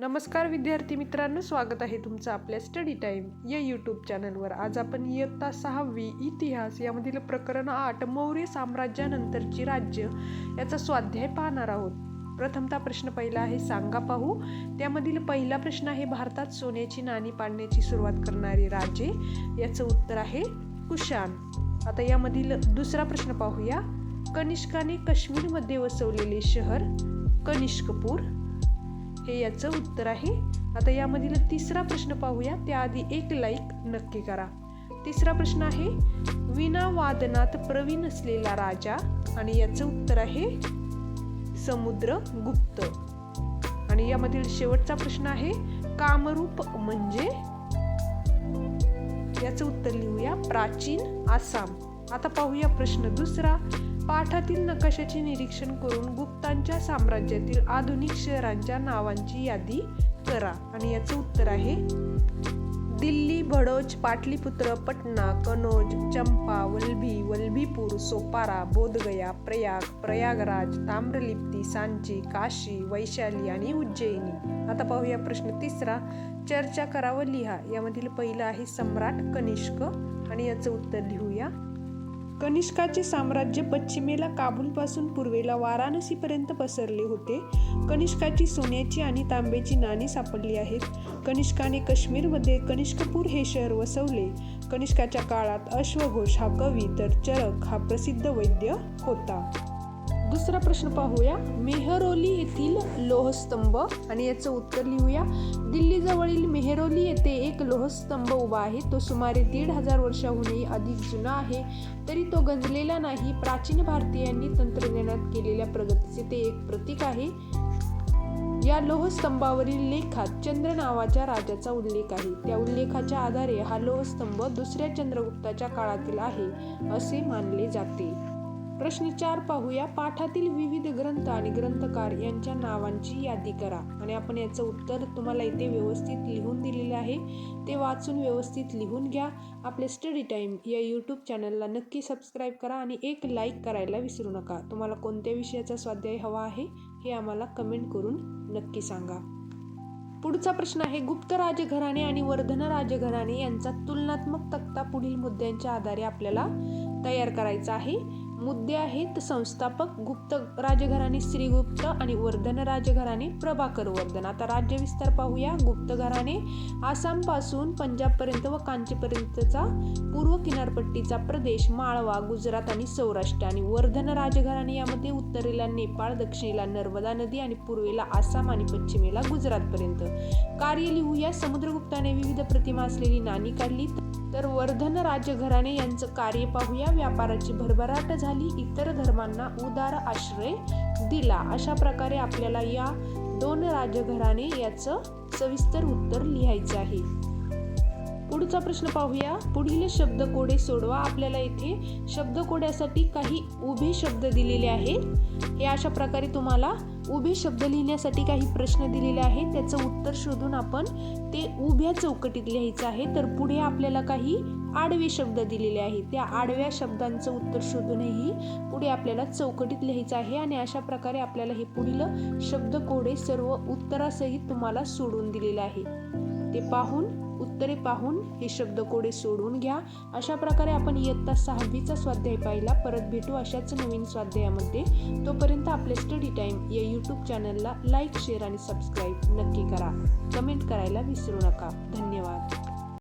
नमस्कार विद्यार्थी मित्रांनो स्वागत आहे तुमचं आपल्या स्टडी टाईम या यूट्यूब चॅनलवर आज आपण इयत्ता सहावी इतिहास यामधील प्रकरण आठ मौर्य साम्राज्यानंतरची राज्य याचा स्वाध्याय पाहणार आहोत. प्रथमता प्रश्न पहिला आहे सांगा पाहू. त्यामधील पहिला प्रश्न आहे भारतात सोन्याची नाणी पाडण्याची सुरुवात करणारे राजे. याचं उत्तर आहे कुशान. आता यामधील दुसरा प्रश्न पाहूया. कनिष्काने काश्मीरमध्ये वसवलेले शहर कनिष्कपूर हे याचं उत्तर आहे. आता यामधील तिसरा प्रश्न पाहूया. त्याआधी एक लाईक नक्की करा. तिसरा प्रश्न आहे विना वादनात प्रवीण असलेला राजा आणि याचं उत्तर आहे समुद्र गुप्त. आणि यामधील शेवटचा प्रश्न आहे कामरूप म्हणजे? याचं उत्तर लिहूया प्राचीन आसाम. आता पाहूया प्रश्न दुसरा. पाठातील नकाशाचे निरीक्षण करून गुप्तांच्या साम्राज्यातील आधुनिक शहरांच्या नावांची यादी करा. आणि याचं उत्तर आहे दिल्ली भडोच पाटलीपुत्र पटना कनोज चंपा वल्भी वल्भीपूर सोपारा बोधगया प्रयाग प्रयागराज ताम्रलिप्ती सांची काशी वैशाली आणि उज्जैनी. आता पाहूया प्रश्न तिसरा. चर्चा करा व लिहा. यामधील पहिलं आहे सम्राट कनिष्क. आणि याचं उत्तर लिहूया. कनिष्काचे साम्राज्य पश्चिमेला काबूलपासून पूर्वेला वाराणसीपर्यंत पसरले होते. कनिष्काची सोन्याची आणि तांब्याची नाणी सापडली आहेत. कनिष्काने काश्मीरमध्ये कनिष्कपूर हे शहर वसवले. कनिष्काच्या काळात अश्वघोष हा कवी तर चरक हा प्रसिद्ध वैद्य होता. दुसरा प्रश्न पाहूया. मेहरोली येथील लोहस्तंभ आणि याचं उत्तर लिहूया. दिल्लीजवळील मेहरोली येथे एक लोहस्तंभ उभा आहे. तो सुमारे दीड हजार वर्षाहूनही अधिक जुना आहे. तरी तो गंजलेला नाही. प्राचीन भारतीयांनी तंत्रज्ञानात केलेल्या प्रगतीचे ते एक प्रतीक आहे. या लोहस्तंभावरील लेखात चंद्र नावाच्या राजाचा उल्लेख आहे. त्या उल्लेखाच्या आधारे हा लोहस्तंभ दुसऱ्या चंद्रगुप्ताच्या काळातील आहे असे मानले जाते. प्रश्न चार पाहूया. पाठातील विविध ग्रंथ आणि ग्रंथकार यांच्या नावांची यादी करा. आणि आपण याचं उत्तर तुम्हाला इथे व्यवस्थित लिहून दिलेले आहे. ते वाचून व्यवस्थित लिहून घ्या. आपले स्टडी टाईम या यूट्यूब चॅनलला नक्की सबस्क्राईब करा आणि एक लाईक करायला विसरू नका. तुम्हाला कोणत्या विषयाचा स्वाध्याय हवा आहे हे आम्हाला कमेंट करून नक्की सांगा. पुढचा प्रश्न आहे गुप्त राजघराणे आणि वर्धन राजघराणे यांचा तुलनात्मक तक्ता पुढील मुद्द्यांच्या आधारे आपल्याला तयार करायचा आहे. मुद्दे आहेत. संस्थापक गुप्त राजघराणे श्रीगुप्त आणि वर्धन राजघराणे प्रभाकर वर्धन. आता राज्य विस्तार पाहूया. गुप्त घराणे आसामपासून पंजाबपर्यंत व कांचीपर्यंतचा पूर्व किनारपट्टीचा प्रदेश माळवा गुजरात आणि सौराष्ट्र. आणि वर्धन राजघराणे यामध्ये उत्तरेला नेपाळ दक्षिणेला नर्मदा नदी आणि पूर्वेला आसाम आणि पश्चिमेला गुजरातपर्यंत. कार्य लिहूया. समुद्रगुप्ताने विविध प्रतिमा असलेली नाणी काढली तर वर्धन राजघराणे यांचं कार्य पाहूया. व्यापाराची भरभराट झाली. इतर धर्मांना उदार आश्रय दिला. अशा प्रकारे आपल्याला या दोन राजघराणे याचं सविस्तर उत्तर लिहायचं आहे. पुढचा प्रश्न पाहूया. पुढील शब्दकोडे सोडवा. आपल्याला इथे शब्दकोड्यासाठी काही उभे शब्द दिलेले आहेत. हे अशा प्रकारे तुम्हाला उभे शब्द लिहिण्यासाठी काही प्रश्न दिलेले आहेत. त्याचं उत्तर शोधून आपण ते उभ्या चौकटीत लिहायचं आहे. तर पुढे आपल्याला काही आडवे शब्द दिलेले आहेत. त्या आडव्या शब्दांचं उत्तर शोधूनही पुढे आपल्याला चौकटीत लिहायचं आहे आणि अशा प्रकारे आपल्याला हे पुढील शब्दकोडे सर्व उत्तरासहित तुम्हाला सोडून दिलेले आहे. ते पाहून उत्तरे पाहून हे शब्दकोडे सोडून घ्या. अशा प्रकारे आपण इयत्ता सहावीचा स्वाध्याय पाहिला. परत भेटू अशाच नवीन स्वाध्यायामध्ये. तोपर्यंत आपले स्टडी टाईम या यूट्यूब चॅनलला लाईक शेअर आणि सबस्क्राईब नक्की करा. कमेंट करायला विसरू नका. धन्यवाद.